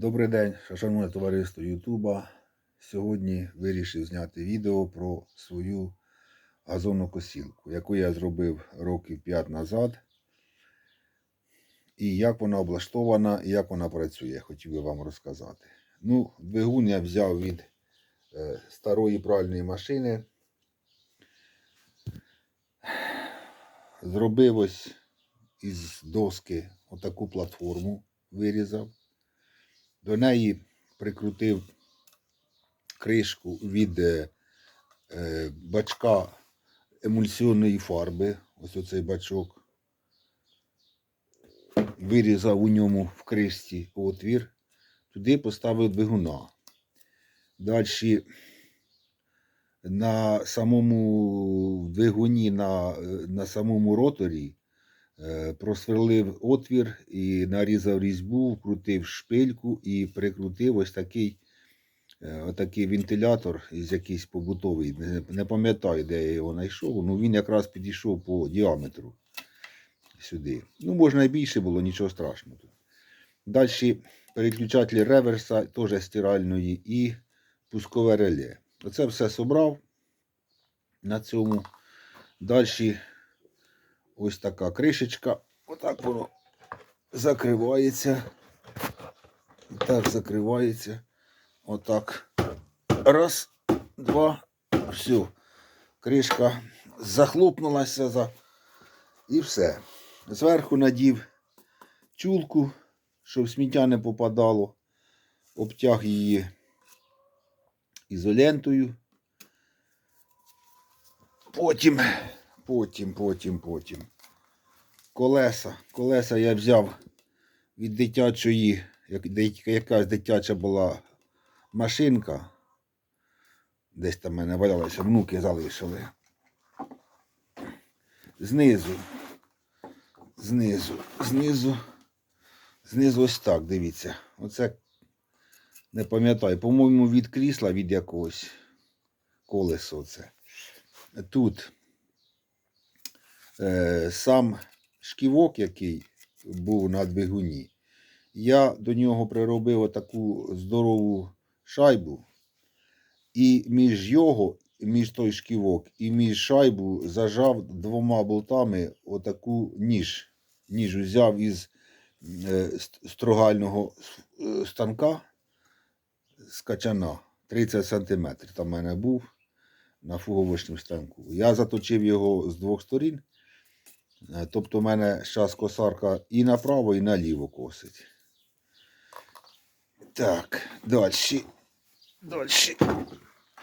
Добрий день, шановне товариство Ютуба. Сьогодні вирішив зняти відео про свою газонокосілку, яку я зробив років 5 назад. І як вона облаштована, і як вона працює, хотів би вам розказати. Ну, двигун я взяв від е, старої пральної машини. Зробив ось із доски отаку платформу, вирізав. До неї прикрутив кришку від е, е, бачка емульсіонної фарби. Ось оцей бачок. Вирізав у ньому в кришці отвір. Туди поставив двигуна. Далі на самому двигуні, на, е, на самому роторі просверлив отвір і нарізав різьбу, вкрутив шпильку і прикрутив ось такий, е, отакий вентилятор якийсь побутовий. Не пам'ятаю, де я його знайшов. Ну він якраз підійшов по діаметру сюди. Ну, можна і більше було, нічого страшного. Далі переключатель реверса, теж стиральної, і пускове реле. Оце все собрав на цьому. Далі ось така кришечка. Отак воно закривається. І так закривається. Отак. Раз, два, все. Кришка захлопнулася за... і все. Зверху надів чулку, щоб сміття не попадало. Обтяг її ізолентою. Потім Потім, потім, потім. Колеса. Колеса я взяв від дитячої, як, якась дитяча була машинка. Десь там мене валялося, внуки залишили. Знизу. Знизу. Знизу. Знизу ось так, дивіться. Оце не пам'ятаю. По-моєму, від крісла від якогось колесо це. Тут сам шківок, який був на двигуні, я до нього приробив отаку здорову шайбу, і між його, між той шківок, і між шайбу зажав двома болтами отаку ніж. Ніж взяв із е, строгального е, станка з качана 30 см. Там в мене був на фуговочному станку. Я заточив його з двох сторін. Е, Тобто в мене зараз косарка і направо, і наліво косить. Так, далі. Далі.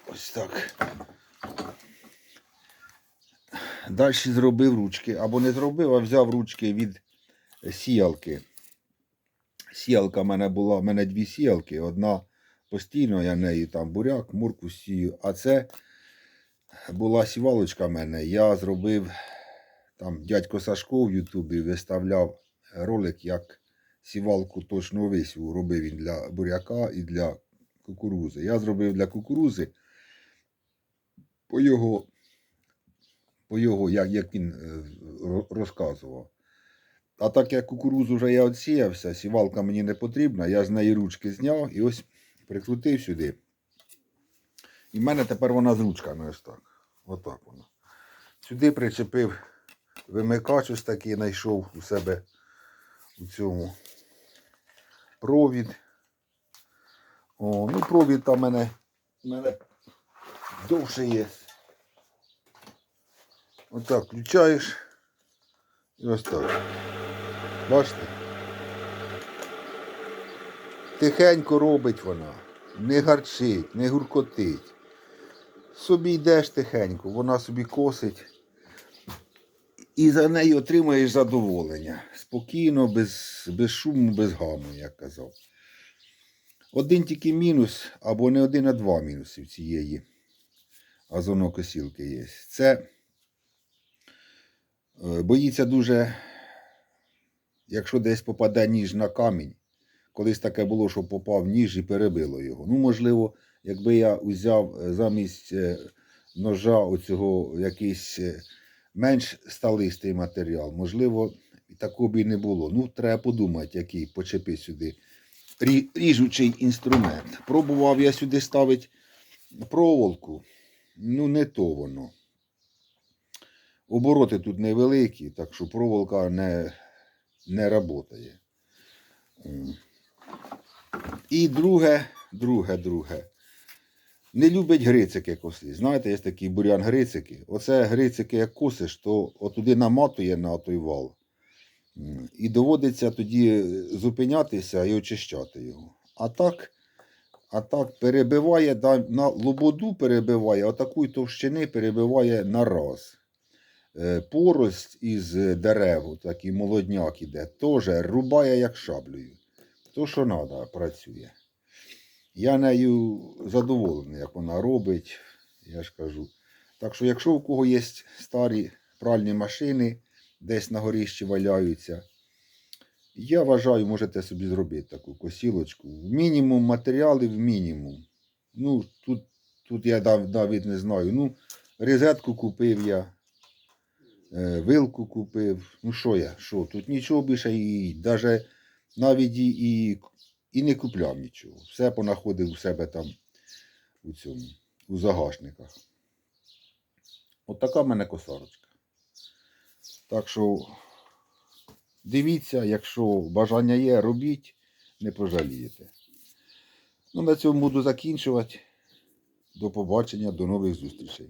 Ось так. Далі зробив ручки. Або не зробив, а взяв ручки від сіялки. Сіялка в мене була, в мене дві сіялки. Одна постійно, я нею там буряк, мурку сію, а це була сівалочка в мене. Я зробив там дядько Сашко в Ютубі виставляв ролик, як сівалку точно висіву. Робив він для буряка і для кукурузи. Я зробив для кукурузи по його, по його як, як він е, розказував. А так як кукурузу вже я відсіявся, сівалка мені не потрібна, я з неї ручки зняв і ось прикрутив сюди. І в мене тепер вона з ручками ось так. Отак вона. Сюди причепив вимикач ось такий знайшов у себе у цьому провід. О, ну провід там мене, мене довше є. Отак включаєш. І ось так. Бачите? Тихенько робить вона. Не гарчить, не гуркотить. Собі йдеш тихенько, вона собі косить і за неї отримаєш задоволення. Спокійно, без, без шуму, без гаму, як казав. Один тільки мінус, або не один, а два мінуси цієї озонокосілки є. Це е, боїться дуже, якщо десь попаде ніж на камінь. Колись таке було, що попав ніж і перебило його. Ну, можливо, якби я узяв е, замість е, ножа оцього якийсь менш сталистий матеріал, можливо, такого б і не було. Ну, треба подумати, який почепи сюди ріжучий інструмент. Пробував я сюди ставити проволоку. Ну, не то воно. Обороти тут невеликі, так що проволока не, не працює. І друге, друге, друге. Не любить грицики коси. Знаєте, є такий бурян грицики. Оце грицики, як косиш, то отуди наматує на той вал. І доводиться тоді зупинятися і очищати його. А так, а так перебиває, на лободу перебиває, а товщини перебиває на раз. Е, Порость із дерев, такий молодняк іде, теж рубає як шаблею. То, що треба, працює. Я нею задоволений, як вона робить, я ж кажу. Так що, якщо у кого є старі пральні машини, десь на горищі валяються, я вважаю, можете собі зробити таку косілочку. В мінімум в мінімум. Ну, тут, тут я навіть не знаю. Ну, розетку купив я, е, вилку купив. Ну, що я? Що? Тут нічого більше і навіть і, і, і не купляв нічого. Все понаходив у себе там у цьому, у загашниках. От така в мене косарочка. Так що дивіться, якщо бажання є, робіть, не пожалієте. Ну, на цьому буду закінчувати. До побачення, до нових зустрічей.